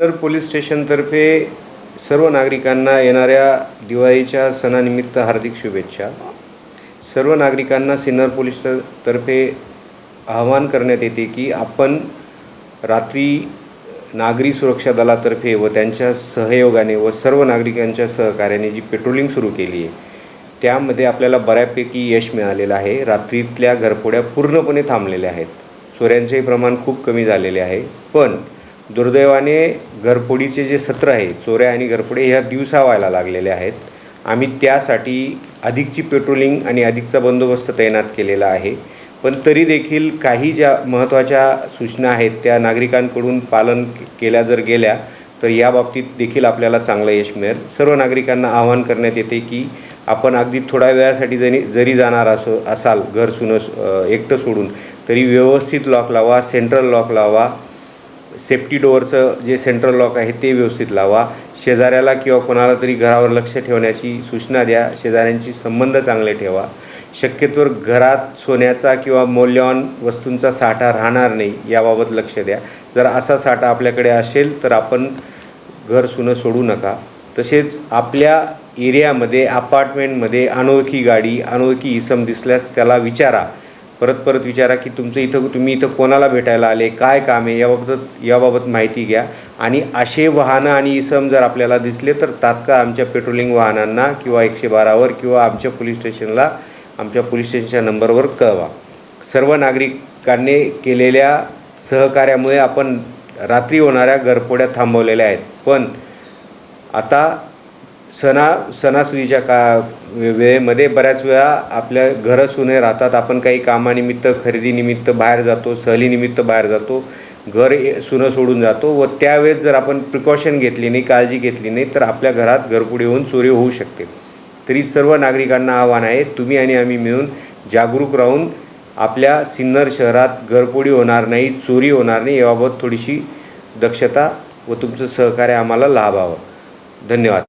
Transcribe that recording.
तर पोलीस स्टेशनतर्फे सर्व नागरिकांना येणाऱ्या दिवाळीच्या सणानिमित्त हार्दिक शुभेच्छा. सर्व नागरिकांना सिन्नर पोलीस तर्फे आवाहन करण्यात येते की आपण रात्री नागरी सुरक्षा दलातर्फे व त्यांच्या सहयोगाने व सर्व नागरिकांच्या सहकार्याने जी पेट्रोलिंग सुरू केली आहे त्यामध्ये आपल्याला बऱ्यापैकी यश मिळालेलं आहे. रात्रीतल्या घरफोड्या पूर्णपणे थांबलेल्या आहेत. चोऱ्यांचेही प्रमाण खूप कमी झालेले आहे. पण दुर्दैवाने घरफोडीचे जे सत्र आहे चोऱ्या आणि घरफोडे ह्या दिवसा व्हायला लागलेल्या आहेत. आम्ही त्यासाठी अधिकची पेट्रोलिंग आणि अधिकचा बंदोबस्त तैनात केलेला आहे. पण तरी देखील काही ज्या महत्त्वाच्या सूचना आहेत त्या नागरिकांकडून पालन केल्या जर गेल्या तर या बाबतीत देखील आपल्याला चांगलं यश मिळेल. सर्व नागरिकांना आवाहन करण्यात येते की आपण अगदी थोड्या वेळासाठी जरी जरी जाणार असो असाल घर सुन एकटं सोडून तरी व्यवस्थित लॉक लावा सेंट्रल लॉक लावा सेफ्टी डोअरचं जे सेंट्रल लॉक आहे ते व्यवस्थित लावा. शेजाऱ्याला किंवा कोणाला तरी घरावर लक्ष ठेवण्याची सूचना द्या. शेजाऱ्यांशी संबंध चांगले ठेवा. शक्यतोवर घरात सोन्याचा किंवा मौल्यवान वस्तूंचा साठा राहणार नाही याबाबत लक्ष द्या. जर असा साठा आपल्याकडे असेल तर आपण घर सुनं सोडू नका. तसेच आपल्या एरियामध्ये अपार्टमेंटमध्ये अनोळखी गाडी अनोळखी इसम दिसल्यास त्याला विचारा. परत परत विचारा की तुमचं इथं तुम्ही इथं कोणाला भेटायला आले? काय काम आहे? याबाबत याबाबत माहिती घ्या. आणि असे वाहनं आणि इसम जर आपल्याला दिसले तर तात्काळ आमच्या पेट्रोलिंग वाहनांना किंवा एकशे बारावर किंवा आमच्या पोलीस स्टेशनला आमच्या पोलीस स्टेशनच्या नंबरवर कळवा. सर्व नागरिकांनी केलेल्या सहकार्यामुळे आपण रात्री होणाऱ्या गरपोड्या थांबवलेल्या आहेत. पण आता सणा सणासुदीच्या का वेळेमध्ये बऱ्याच वेळा आपल्या घरं सुने राहतात. आपण काही कामानिमित्त खरेदीनिमित्त बाहेर जातो सहलीनिमित्त बाहेर जातो घर ए- सुनं सोडून जातो व त्यावेळेस जर आपण प्रिकॉशन घेतली नाही काळजी घेतली नाही तर आपल्या घरात घरपुढे होऊन चोरी होऊ शकते. तरी सर्व नागरिकांना आव्हान आहे तुम्ही आणि आम्ही मिळून जागरूक राहून आपल्या सिन्नर शहरात घरपोडी होणार नाही चोरी होणार नाही याबाबत थोडीशी दक्षता व तुमचं सहकार्य आम्हाला लाभावं. धन्यवाद.